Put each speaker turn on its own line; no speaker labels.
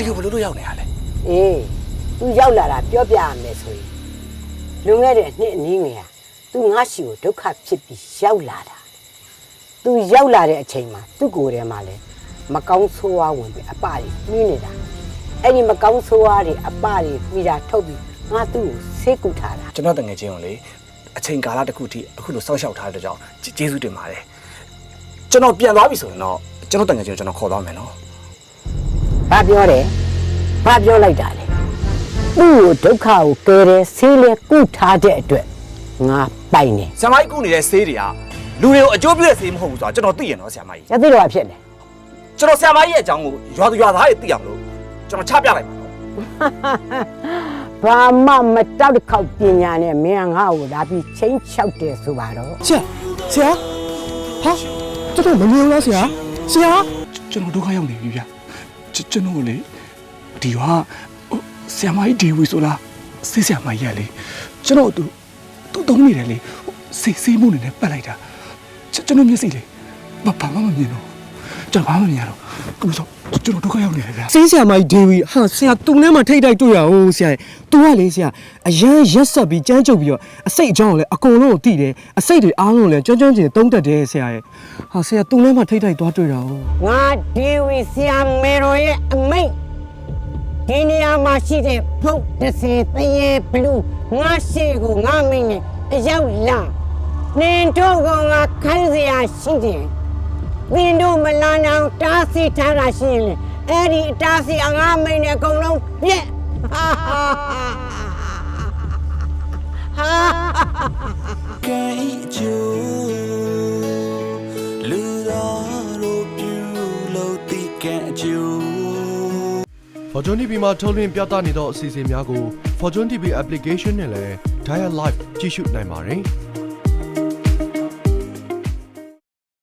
ဒီကိုဘလို့လို့ရောက်နေတာလဲ
အေးသူရောက်လာတာပြောပြရမယ်ဆိုရင်လွန်ခဲ့တဲ့နှစ်အနည်းငယ်ဟာသူငါ့ရှိကိုဒုက္ခဖြစ်ပြီးရောက်လာတာသူရောက်လာတဲ့အချိန်မှာသူ့ကိုယ်ထဲမှာလဲမကောင်းဆိုးဝါးဝင်ပြီးအပတွေနှင်းနေတာအဲ့ဒီမကောင်းဆိုးဝါးတွေအပတွေမိတာထုတ်ပြီးငါသူ့ကိုဆေးကုထားတာ
ကျွန်တော်တငယ်ချင်းကိုလေအချိန်ကာလတစ်ခုထိအခုလိုစောင့်ရှောက်ထားတဲ့ကြောင့်ကျေးဇူးတင်ပါတယ်ကျွန်တော်ပြန်သွားပြီဆိုရင်တော့ကျွန်တော်တငယ်ချင်းကိုကျွန်တော်ခေါ်သွားမယ်နော်
ဘာပြောတယ်ဘာပြောလိုက်တာလဲသူ့ကိုဒုက္ခကိုကယ်တယ်ဆေးလဲကုထားတဲ့အတွက်ငါပိုင်တယ်
ဆရာမကြီးကုနေတဲ့ဆေးတွေကလူတွေကိုအကျိုးပြုတဲ့ဆေးမဟုတ်ဘူးဆိုတာကျွန်တော်သိရနော်ဆရာမကြီး
ရသိတော့ဖြစ်တယ်
ကျွန်တော်ဆရာမကြီးရဲ့အကြောင်းကိုရွာသူရွာသားတွေသိအောင်လို့ကျွန်တော်ချပြလိုက်ပါတော့
ဘာမှမတောက်တစ်ခေါက်ပညာနဲ့မင်းကငါ့ကိုလာပြီးချင်းချောက်တယ်ဆိုပါတော့
ဆရာဆရာဟာတော်တော်မမြင်ဘူးလားဆရာဆရာ
ကျွန်တော်ဒုက္ခရောက်နေပြီဗျ ကျွန်ကျွန်တော်လေဒီဟာဟိုဆရာမကြီးဒီဝီဆိုလားဆေးဆရာမကြီးရလေကျွန်တော်သူသူတုံးနေတယ်လေဟိုဆေးဆေးမှုနေနဲ့ပတ်လိုက်တာကျွန်ကျွန်တော်မျက်စိလေဘာဘာမှမမြင်တော့ ကျွန်တော်ဘာမှမမြင်တော့ကူဆိုကျွန်တော်ဒုက္ခရောက်နေတယ်ဗျ
စေးဆရာမကြီးဒေဝီဟာဆရာသူနဲ့မှထိတ်တိုက်တွေ့ရအောင်ဆရာ။ तू ကလေဆရာအရန်ရက်ဆက်ပြီးကြမ်းကြုတ်ပြီးတော့အစိတ်အကြောင်းကိုလည်းအကုန်လုံးကိုသိတယ်။အစိတ်တွေအားလုံးကိုလည်းကျွမ်းကျွမ်းကျင်တုံးတက်တယ်ဆရာရဲ့။ဟာဆရာသူနဲ့မှထိတ်တိုက်သွားတွေ့ရအောင်
ငါဒီဝီဆီယမေရိုရဲ့အမိတ်ဒီနေရာမှာရှိတဲ့ဖုတ်တစ်စင်တရေဘလူးငါရှိကိုငါမိတ်နဲ့အရောက်လာနင်တို့ကငါခိုင်းစရာရှိတယ် နင်တို့မလာအောင်တားဆီးထားတာရှိရင်လေအဲ့ဒီအတားဆီးအငါမိတ်နဲ့အကုန်လုံးပြက်ဟာဟာဟာဟာ
ကဲကျိုးလူတော်တို့ပြုလို့တိကဲကျိုး
Fortune TV မှာထုတ်လွှင့်ပြသနေသောအစီအစဉ်များကို Fortune TV application နဲ့လည်း Dial Live ကြည့်ရှုနိုင်ပါတယ်။